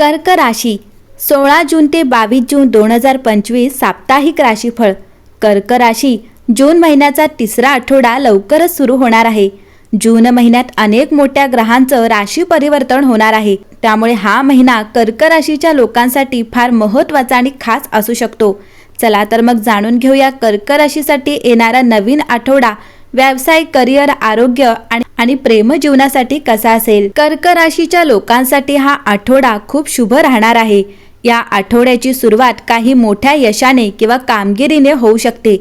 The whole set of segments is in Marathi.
कर्क राशी सोळा जून ते बावीस जून दोन हजार पंचवीस साप्ताहिक राशीफळ. कर्क राशी जून महिन्याचा तिसरा आठवडा लवकरच सुरू होणार आहे. जून महिन्यात अनेक मोठ्या ग्रहांचं राशी परिवर्तन होणार आहे. त्यामुळे हा महिना कर्क राशीच्या लोकांसाठी फार महत्त्वाचा आणि खास असू शकतो. चला तर मग जाणून घेऊया कर्क राशीसाठी येणारा नवीन आठवडा व्यवसाय करिअर आरोग्य आणि आणि प्रेम जीवनासाठी कसा असेल? कर्क राशीच्या लोकांसाठी हा आठवडा खूप शुभ राहणार आहे. या आठवड्याची सुरुवात काही मोठ्या यशाने किंवा कामगिरीने होऊ शकते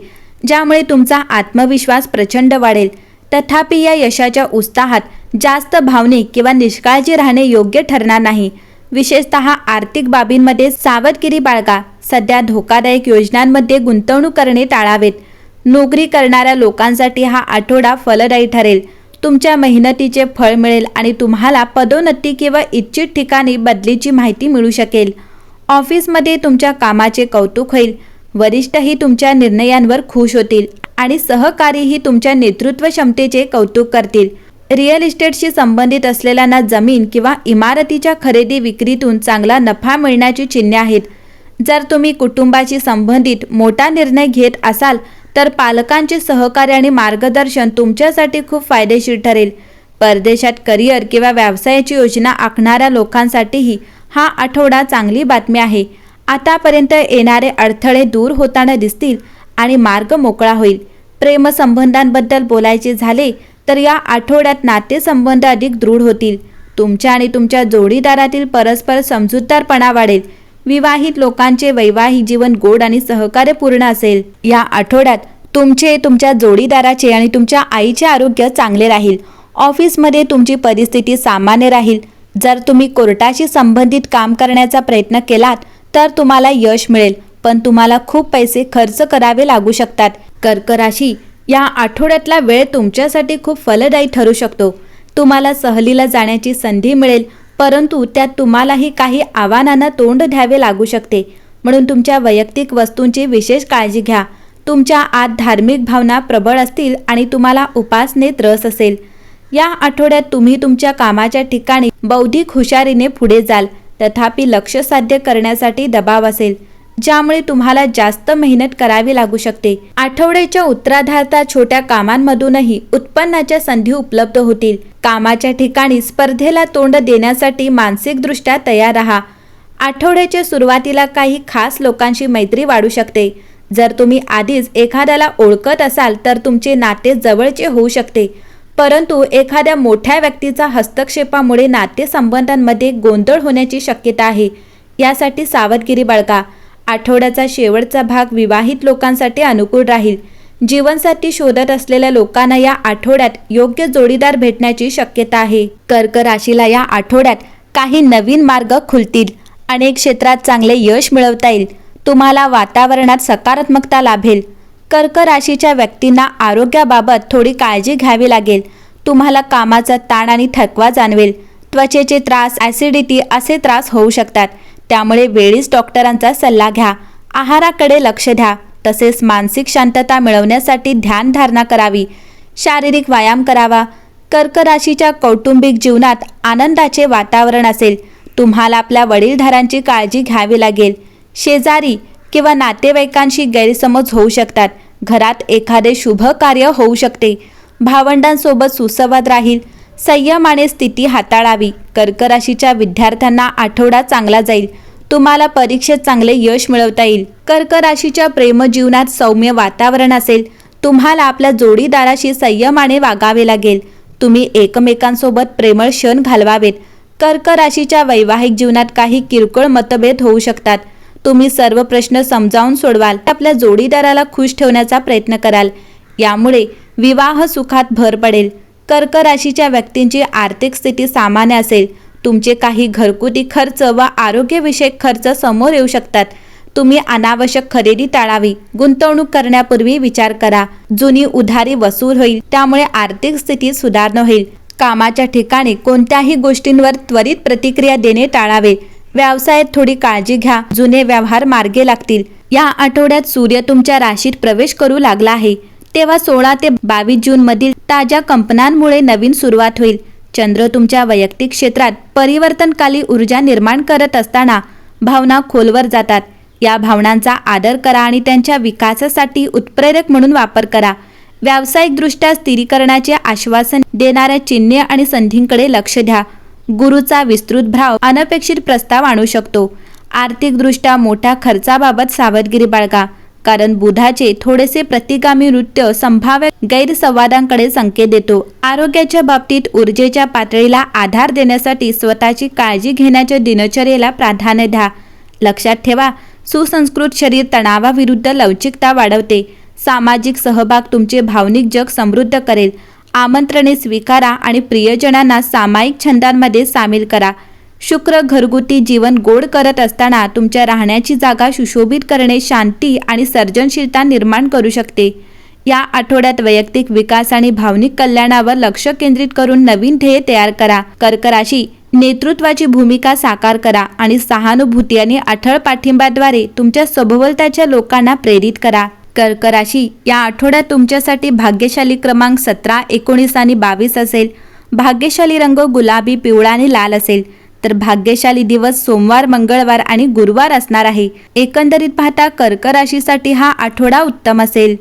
ज्यामुळे तुमचा आत्मविश्वास प्रचंड वाढेल. तथापि या यशाच्या उत्साहात जास्त भावनिक किंवा निष्काळजी राहणे योग्य ठरणार नाही. विशेषत आर्थिक बाबींमध्ये सावधगिरी बाळगा. सध्या धोकादायक योजनांमध्ये गुंतवणूक करणे टाळावेत. नोकरी करणाऱ्या लोकांसाठी हा आठवडा फलदायी ठरेल. तुमच्या मेहनतीचे फळ मिळेल आणि तुम्हाला पदोन्नती किंवा इच्छित ठिकाणी बदलीची माहिती मिळू शकेल. ऑफिसमध्ये तुमच्या कामाचे कौतुक होईल. वरिष्ठही तुमच्या निर्णयांवर खुश होतील आणि सहकारीही तुमच्या नेतृत्व क्षमतेचे कौतुक करतील. रिअल इस्टेटशी संबंधित असलेल्यांना जमीन किंवा इमारतीच्या खरेदी विक्रीतून चांगला नफा मिळण्याची चिन्हे आहेत. जर तुम्ही कुटुंबाशी संबंधित मोठा निर्णय घेत असाल तर पालकांचे सहकार्य आणि मार्गदर्शन तुमच्यासाठी खूप फायदेशीर ठरेल. परदेशात करिअर किंवा व्यवसायाची योजना आखणाऱ्या लोकांसाठीही हा आठवडा चांगली बातमी आहे. आतापर्यंत येणारे अडथळे दूर होताना दिसतील आणि मार्ग मोकळा होईल. प्रेमसंबंधांबद्दल बोलायचे झाले तर या आठवड्यात नातेसंबंध अधिक दृढ होतील. तुमच्या आणि तुमच्या जोडीदारातील परस्पर समजूतदारपणा वाढेल. विवाहित लोकांचे वैवाहिक जीवन गोड आणि सहकार्यपूर्ण असेल. या आठवड्यात तुमचे तुमच्या जोडीदाराचे आणि तुमच्या आईचे आरोग्य चांगले राहील. ऑफिसमध्ये तुमची परिस्थिती सामान्य राहील. जर तुम्ही कोर्टाशी संबंधित काम करण्याचा प्रयत्न केलात तर तुम्हाला यश मिळेल. पण तुम्हाला खूप पैसे खर्च करावे लागू शकतात. कर्क राशी या आठवड्यातला वेळ तुमच्यासाठी खूप फलदायी ठरू शकतो. तुम्हाला सहलीला जाण्याची संधी मिळेल. परंतु त्यात तुम्हालाही काही आव्हानांना तोंड द्यावे लागू शकते. म्हणून तुमच्या वैयक्तिक वस्तूंची विशेष काळजी घ्या. तुमच्या आत धार्मिक भावना प्रबळ असतील आणि तुम्हाला उपासनेत रस असेल. या आठवड्यात तुम्ही तुमच्या कामाच्या ठिकाणी बौद्धिक हुशारीने पुढे जाल. तथापि लक्ष साध्य करण्यासाठी दबाव असेल. ज्यामुळे तुम्हाला जास्त मेहनत करावी लागू शकते. आठवड्याच्या उत्तरार्धात छोट्या कामांमधूनही उत्पन्नाच्या संधी उपलब्ध होतील. कामाच्या ठिकाणी स्पर्धेला तोंड देण्यासाठी मानसिकदृष्ट्या तयार राहा. आठवड्याच्या सुरुवातीला काही खास लोकांशी मैत्री वाढू शकते. जर तुम्ही आधीच एखाद्याला ओळखत असाल तर तुमचे नाते जवळचे होऊ शकते. परंतु एखाद्या मोठ्या व्यक्तीचा हस्तक्षेपामुळे नातेसंबंधांमध्ये गोंधळ होण्याची शक्यता आहे. यासाठी सावधगिरी बाळगा. आठवड्याचा शेवटचा भाग विवाहित लोकांसाठी अनुकूल राहील. जीवनसाथी शोधत असलेल्या लोकांना या आठवड्यात योग्य जोडीदार भेटण्याची शक्यता आहे. कर्क राशीला या आठवड्यात काही नवीन मार्ग खुलतील. अनेक क्षेत्रात चांगले यश मिळवता येईल. तुम्हाला वातावरणात सकारात्मकता लाभेल. कर्क राशीच्या व्यक्तींना आरोग्याबाबत थोडी काळजी घ्यावी लागेल. तुम्हाला कामाचा ताण आणि थकवा जाणवेल. त्वचेचे त्रास ॲसिडिटी असे त्रास होऊ शकतात. त्यामुळे वेळीच डॉक्टरांचा सल्ला घ्या. आहाराकडे लक्ष द्या. तसेच मानसिक शांतता मिळवण्यासाठी ध्यानधारणा करावी. शारीरिक व्यायाम करावा. कर्क राशीच्या कौटुंबिक जीवनात आनंदाचे वातावरण असेल. तुम्हाला आपल्या वडीलधारांची काळजी घ्यावी लागेल. शेजारी किंवा नातेवाईकांशी गैरसमज होऊ शकतात. घरात एखादे शुभ कार्य होऊ शकते. भावंडांसोबत सुसंवाद राहील. संयमाने स्थिती हाताळावी. कर्क राशीच्या विद्यार्थ्यांना आठवडा चांगला जाईल. तुम्हाला परीक्षेत चांगले यश मिळवता येईल. कर्क राशीच्या प्रेमजीवनात सौम्य वातावरण असेल. तुम्हाला आपल्या जोडीदाराशी संयमाने वागावे लागेल. तुम्ही एकमेकांसोबत प्रेमळ क्षण घालवावेत. कर्क राशीच्या वैवाहिक जीवनात काही किरकोळ मतभेद होऊ शकतात. तुम्ही सर्व प्रश्न समजावून सोडवाल. आपल्या जोडीदाराला खुश ठेवण्याचा प्रयत्न कराल. यामुळे विवाह सुखात भर पडेल. कर्क राशीच्या व्यक्तींची आर्थिक स्थिती सामान्य असेल. तुमचे काही घरगुती खर्च व आरोग्यविषयक खर्च समोर येऊ शकतात. तुम्ही अनावश्यक खरेदी टाळावी. गुंतवणूक करण्यापूर्वी विचार करा. जुनी उधारी वसूल होईल. त्यामुळे आर्थिक स्थितीत सुधारणा होईल. कामाच्या ठिकाणी कोणत्याही गोष्टींवर त्वरित प्रतिक्रिया देणे टाळावे. व्यवसायात थोडी काळजी घ्या. जुने व्यवहार मार्गे लागतील. या आठवड्यात सूर्य तुमच्या राशीत प्रवेश करू लागला आहे. तेव्हा सोळा ते बावीस जून मधील ताज्या कंपनांमुळे नवीन सुरुवात होईल. चंद्र तुमच्या वैयक्तिक क्षेत्रात परिवर्तनकाली ऊर्जा निर्माण करत असताना भावना खोलवर जातात. या भावनांचा आदर करा आणि त्यांच्या विकासासाठी उत्प्रेरक म्हणून वापर करा. व्यावसायिकदृष्ट्या स्थिरीकरणाचे आश्वासन देणाऱ्या चिन्हे आणि संधींकडे लक्ष द्या. गुरुचा विस्तृत भाव अनपेक्षित प्रस्ताव आणू शकतो. आर्थिकदृष्ट्या मोठ्या खर्चाबाबत सावधगिरी बाळगा. कारण बुधाचे थोडेसे प्रतिगामी नृत्य संभाव्य गैरसंवादांकडे संकेत देतो. आरोग्याच्या बाबतीत ऊर्जेच्या पातळीला आधार देण्यासाठी स्वतःची काळजी घेण्याच्या दिनचर्येला प्राधान्य द्या. लक्षात ठेवा सुसंस्कृत शरीर तणावाविरुद्ध लवचिकता वाढवते. सामाजिक सहभाग तुमचे भावनिक जग समृद्ध करेल. आमंत्रणे स्वीकारा आणि प्रियजनांना सामायिक छंदांमध्ये सामील करा. शुक्र घरगुती जीवन गोड करत असताना तुमच्या राहण्याची जागा सुशोभित करणे शांती आणि सर्जनशीलता निर्माण करू शकते. या आठवड्यात वैयक्तिक विकास आणि भावनिक कल्याणावर लक्ष केंद्रित करून नवीन ध्येय तयार करा. कर्कराशी नेतृत्वाची भूमिका साकार करा आणि सहानुभूती आणि अठळ पाठिंबाद्वारे तुमच्या सभोवलताच्या लोकांना प्रेरित करा. कर्क राशी या आठवड्यात तुमच्यासाठी भाग्यशाली क्रमांक सतरा एकोणीस आणि बावीस असेल. भाग्यशाली रंग गुलाबी पिवळा आणि लाल असेल. तर भाग्यशाली दिवस सोमवार मंगळवार आणि गुरुवार असणार आहे. एकंदरीत पाहता कर्क राशीसाठी हा आठवडा उत्तम असेल.